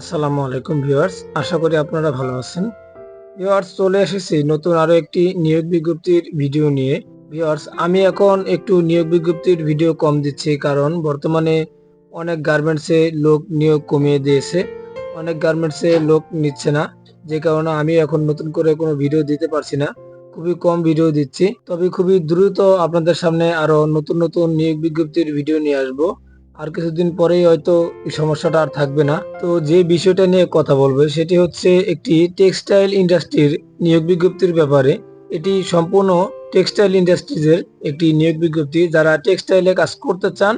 আসসালামু আলাইকুম ভিউয়ার্স, আশা করি আপনারা ভালো আছেন। ভিউয়ার্স, চলে এসেছি নতুন আরও একটি নিয়োগ বিজ্ঞপ্তির ভিডিও নিয়ে। ভিউয়ার্স, আমি এখন একটু নিয়োগ বিজ্ঞপ্তির ভিডিও কম দিচ্ছি কারণ বর্তমানে অনেক গার্মেন্টসে লোক নিয়োগ কমিয়ে দিয়েছে। অনেক গার্মেন্টসে লোক নিচ্ছে না, যে কারণে আমি এখন নতুন করে কোনো ভিডিও দিতে পারছি না। খুবই কম ভিডিও দিচ্ছি। তবে খুবই দ্রুত আপনাদের সামনে আরও নতুন নতুন নিয়োগ বিজ্ঞপ্তির ভিডিও নিয়ে আসব। আর কিছুদিন পরেই হয়তো এই সমস্যাটা আর থাকবে না। তো যে বিষয়টা নিয়ে কথা বলবে সেটি হচ্ছে একটি টেক্সটাইল ইন্ডাস্ট্রির নিয়োগ বিজ্ঞপ্তির ব্যাপারে। এটি সম্পূর্ণ টেক্সটাইল ইন্ডাস্ট্রিজের একটি নিয়োগ বিজ্ঞপ্তি। যারা টেক্সটাইলে কাজ করতে চান,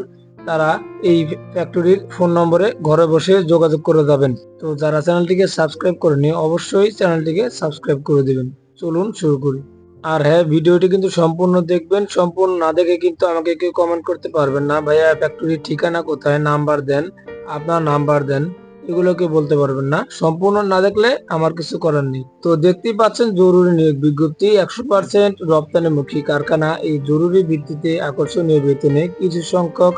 তারা এই ফ্যাক্টরির ফোন নম্বরে ঘরে বসে যোগাযোগ করে যাবেন। তো যারা চ্যানেলটিকে সাবস্ক্রাইব করেনি অবশ্যই চ্যানেলটিকে সাবস্ক্রাইব করে দেবেন। চলুন শুরু করি। আর হ্যাঁ ভিডিওটি কিন্তু সম্পূর্ণ দেখবেন। সম্পূর্ণ না দেখে কিন্তু আমাকে কেউ কমেন্ট করতে পারবেন না। ভাইয়া ফ্যাক্টরির ঠিকানা কোথায়? নাম্বার দেন। আপনার নাম্বার দেন। এগুলো কেউ বলতে পারবেন না। সম্পূর্ণ না দেখলে আমার কিছু করার নেই। তো দেখতেই পাচ্ছেন জরুরি নিয়োগ বিজ্ঞপ্তি। একশো পার্সেন্ট রপ্তানিমুখী কারখানা। এই জরুরি ভিত্তিতে আকর্ষণীয় বেতনে কিছু সংখ্যক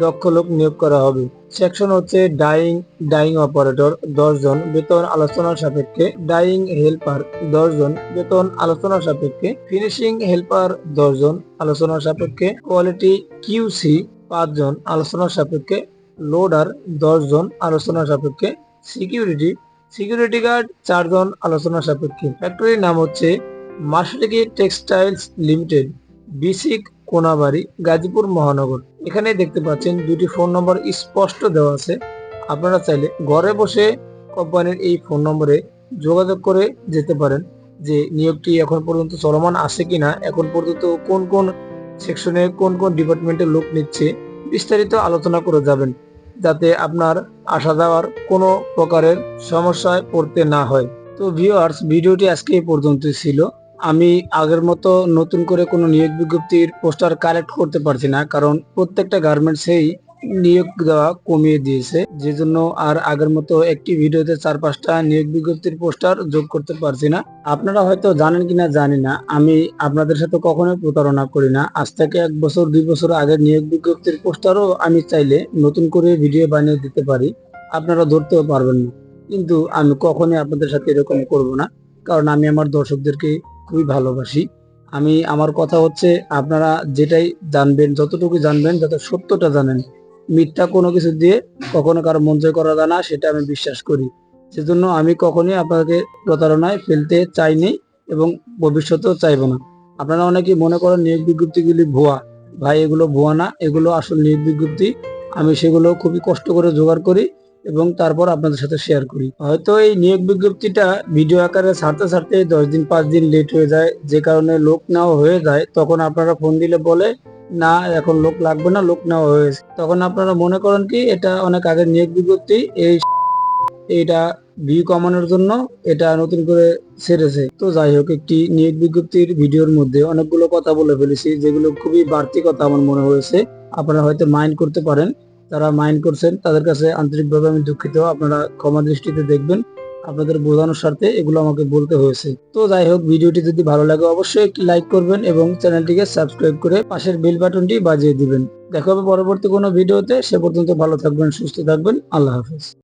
দক্ষ লোক নিয়োগ করা হবে। সেকশন হচ্ছে ডাইং ডাইং অপারেটর, দশ জন। বেতন আলোচনার সাপেক্ষে ডাইং হেল্পার, দশ জন। বেতন আলোচনার সাপেক্ষে ফিনিশিং হেল্পার, দশ জন। আলোচনা সাপেক্ষে কোয়ালিটি কিউসি পাঁচ জন। আলোচনা সাপেক্ষে লোডার, দশ জন। আলোচনা সাপেক্ষে সিকিউরিটি সিকিউরিটি গার্ড চারজন আলোচনার সাপেক্ষে। ফ্যাক্টরির নাম হচ্ছে মার্শালিকি টেক্সটাইলস লিমিটেড, বিসিক কোনাবাড়ি, গাজীপুর, মহানগর। এখানে দেখতে পাচ্ছেন দুটি ফোন নম্বর স্পষ্ট দেওয়া আছে। আপনারা চাইলে ঘরে বসে কোম্পানির এই ফোন নম্বরে যোগাযোগ করে যেতে পারেন যে নিয়োগটি এখন পর্যন্ত চলমান আছে কিনা, এখন পর্যন্ত কোন কোন সেকশনে কোন কোন ডিপার্টমেন্টের লোক নিচ্ছে, বিস্তারিত আলোচনা করে যাবেন, যাতে আপনার আসা যাওয়ার কোনো প্রকারের সমস্যায় পড়তে না হয়। তো ভিউয়ার্স ভিডিওটি আজকে এই পর্যন্তই ছিল। আমি আগের মতো নতুন করে কোনো নিয়োগ বিজ্ঞপ্তির পোস্টার কালেক্ট করতে পারছি না, কারণ প্রত্যেকটা গার্মেন্টসেই নিয়োগ দেওয়া কমিয়ে দিয়েছে। যে জন্য আর আগের মতো একটি ভিডিওতে চার পাঁচটা নিয়োগ বিজ্ঞপ্তির পোস্টার যোগ করতে পারছি না। আপনারা হয়তো জানেন কিনা জানি না, আমি আপনাদের সাথে কখনোই প্রতারণা করি না। আজ থেকে এক বছর, দুই বছর আগের নিয়োগ বিজ্ঞপ্তির পোস্টারও আমি চাইলে নতুন করে ভিডিও বানিয়ে দিতে পারি। আপনারা ধরতেও পারবেন না। কিন্তু আমি কখনোই আপনাদের সাথে এরকম করব না, কারণ আমি আমার দর্শকদেরকে খুবই ভালোবাসি। আমি, আমার কথা হচ্ছে, আপনারা যেটাই জানবেন, যতটুকু জানবেন, যাতে সত্যটা জানেন, মিথ্যা কোনো কিছু দিয়ে কখনো কারও মন জয় করা যায় না, সেটা আমি বিশ্বাস করি। সেজন্য আমি কখনোই আপনাকে প্রতারণায় ফেলতে চাইনি এবং ভবিষ্যতেও চাইব না। আপনারা অনেকেই মনে করেন, নিয়োগ বিজ্ঞপ্তিগুলি ভুয়া। ভাই, এগুলো ভুয়া না, এগুলো আসল নিয়োগ বিজ্ঞপ্তি। আমি সেগুলো খুবই কষ্ট করে জোগাড় করি। এবং তারপর আপনাদের সাথে শেয়ার করি। হয়তো এই নিয়োগ বিজ্ঞপ্তিটা ভিডিও আকারে ছাড়তে ছাড়তে দশ দিন, পাঁচ দিন লেট হয়ে যায়। যে কারণে লোক নেওয়া হয়ে যায়। তখন আপনারা ফোন দিলে বলে, না, এখন লোক লাগবে না, লোক নেওয়া হয়েছে। তখন আপনারা মনে করেন কি, এটা অনেক আগের নিয়োগ বিজ্ঞপ্তি, এই এইটা ভিউ কমানোর জন্য এটা নতুন করে ছেড়েছে। তো যাই হোক, একটি নিয়োগ বিজ্ঞপ্তির ভিডিওর মধ্যে অনেকগুলো কথা বলে ফেলেছি, যেগুলো খুবই বাড়তি কথা আমার মনে হয়েছে। আপনারা হয়তো মাইন্ড করতে পারেন। যারা মাইন্ড করছেন, তাদের কাছে আন্তরিকভাবে আমি দুঃখিত। আপনারা ক্ষমা দৃষ্টিতে দেখবেন। আপনাদের বোঝানোর স্বার্থে এগুলো আমাকে বলতে হয়েছে। তো যাই হোক, ভিডিওটি যদি ভালো লাগে, অবশ্যই একটি লাইক করবেন এবং চ্যানেলটিকে সাবস্ক্রাইব করে পাশের বেল বাটনটি বাজিয়ে দিবেন। দেখা হবে পরবর্তী কোনো ভিডিওতে। সে পর্যন্ত ভালো থাকবেন, সুস্থ থাকবেন। আল্লাহ হাফেজ।